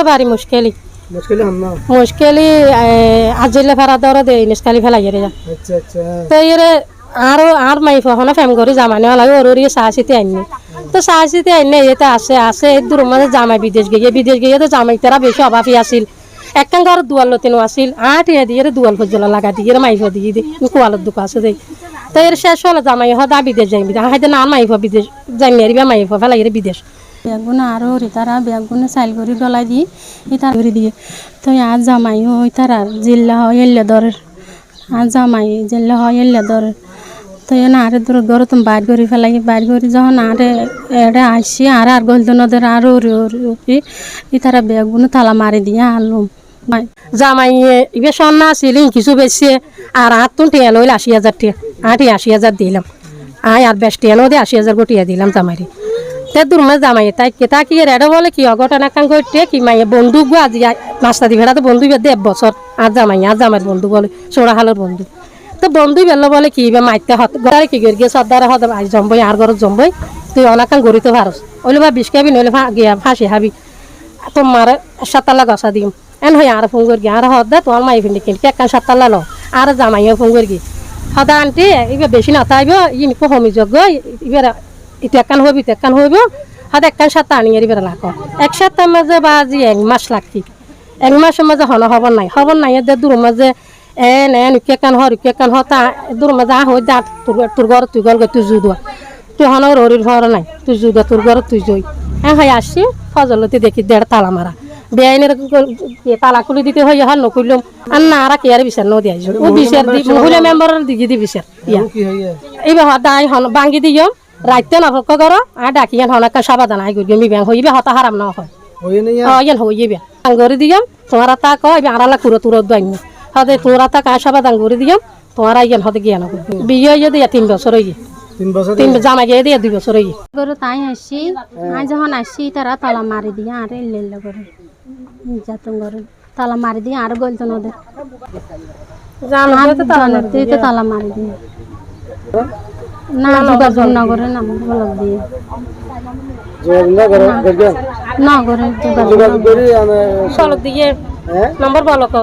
আমারও বাড়ি মুশকিলই মুশকিল মুশকিলই আজিলে ফেরা দরে দে নিষ্কালি ফেলাই রে আচ্ছা আচ্ছা। তো এরে আরও আর মাই ফোনে ফেম করে জামাই নেওয়া লাগে ওর ওর চা চিতে আইনি তো চা চিতে আইনে এতে আসে আসে এই দূর মাঝে জামাই বিদেশ গিয়ে বিদেশ গিয়ে তো জামাই তারা বেশি অভাবী আছিল। একখান ঘর দুয়াল লতিনো আছিল আট ইয়ে দিয়ে দুয়াল পর্যন্ত লাগা দিয়ে মাইফ দিয়ে দি কোয়ালত দুঃখ আছে দেই। তো এর শেষ হলো জামাই হদা বিদেশ যাই বিদেশ হাইতে না মাইফ বিদেশ যাই মেরিবা মাইফ ফেলাই বিদেশ। বেগুন আরও তারা বেগুন চাইল করে ডলাই দি ইতার করে দিয়ে। তো আর জামাই ওই তার আর জিল্লা হয় এল্লে দরের আর জামাই জিল্লা হয় এল্লে দরের তো এনে আরে দূর ঘর তুমি বাইর করে ফেলাই বাইর করে যখন আরে এড়ে আসি আর আর গলদ নদের আর ওরি ওরি ইতারা বেগুন তালা মারি দিয়ে আলুম জামাই ইবে সন্না আছিল কিছু বেশি আর হাত তুন টিয়া লইলে আশি হাজার টিয়া আটি আশি হাজার দিলাম। আয় আর বেশ টিয়া নদী আশি হাজার গোটিয়া দিলাম জামাইরে। তে দূরমে জামাই তাই কেতা কি রেডে বলে কি অঘটনা করতে কি মাইয়ে বন্ধু গো আজি নাস্তা দি ভেড়া তো বন্ধু এক বছর। আর জামাই আর জামাইয়ের বন্ধু বলে সোড়া হালের বন্ধু। তো বন্ধু বেললো বলে কি বে মাইতে হত গড়ারে কি গিয়ে সর্দারে হত, আজ জম্বই, আর ঘরত জম্বই, তুই অনাকান গড়িতে পারস ওইলে বা বিষ খাবি, নইলে গিয়া ফাঁসি হাবি তোমার সাতালা গসা দিম। এন হই আর ফোন করি আর হত হদ তোমার মাই ফিন্দি কিনকে একখান সাতালা লো আর জামাইও ফোন করি সদা আন্টি এবার বেশি নাথাইব ইনি কমি যোগ্য এবার ইটো একখান হইব ইটো হইব। হদ একখান সাতটা আনি এবার লাখ এক সপ্তাহ মাঝে বা আজি এক মাস লাগতি এক মাসের মাঝে হন খবর নাই। খবর নাই এদের দূর মাঝে এন এন উকে কান হর উকে কান হতা দূর মাঝে আহ হই দাঁত তোর তোর ঘর তুই গল তুই জুদুয়া তুই হনর হরির ঘর নাই। তুই জুই জুদা তোর ঘর তুই জই। হ্যাঁ হয় আসছি ফজলতি দেখি দেড় তালা মারা বেআইনের তালা খুলি দিতে হয় হন নকুললাম আর না আর কেয়ার বিচার ন দিয়া ও বিচার দি মহিলা মেম্বারের দিকে দি বিচার ইয়া। এইবার হদাই হন বাঙ্গি দিও রাইতে নভক কর আর ডাকিয়ান হনাকা সাবাদান আই মি ব্যাং হইবে হতা হারাম না হয়। হইয়া নেই ও ইয়ান হইবে আঙ্গরি দিয়াম তোমার তা কয় আড়ালা কুরো তুরো দাইনি হদে তোরা তা কা সাবাদান গরি দিয়াম তোমার ইয়ান হদে জ্ঞান বিয়ে হইয়ে দিয়া তিন বছর হইয়ে তিন তিন জামা গিয়ে দিয়া দুই বছর হইয়ে গরু তাই আসি যখন আসি তারা তালা মারি দিয়ে আর এল্লে এল্লে করে নির্যাতন করে তালা মারি দিয়ে আর গলতো নদের জানো আর তুই তো তালা মারি দিয়ে। না যোগাযোগ না করে না ব্লক দিয়ে। না করে যোগাযোগ করে। সলক দিয়ে নম্বর ব্লক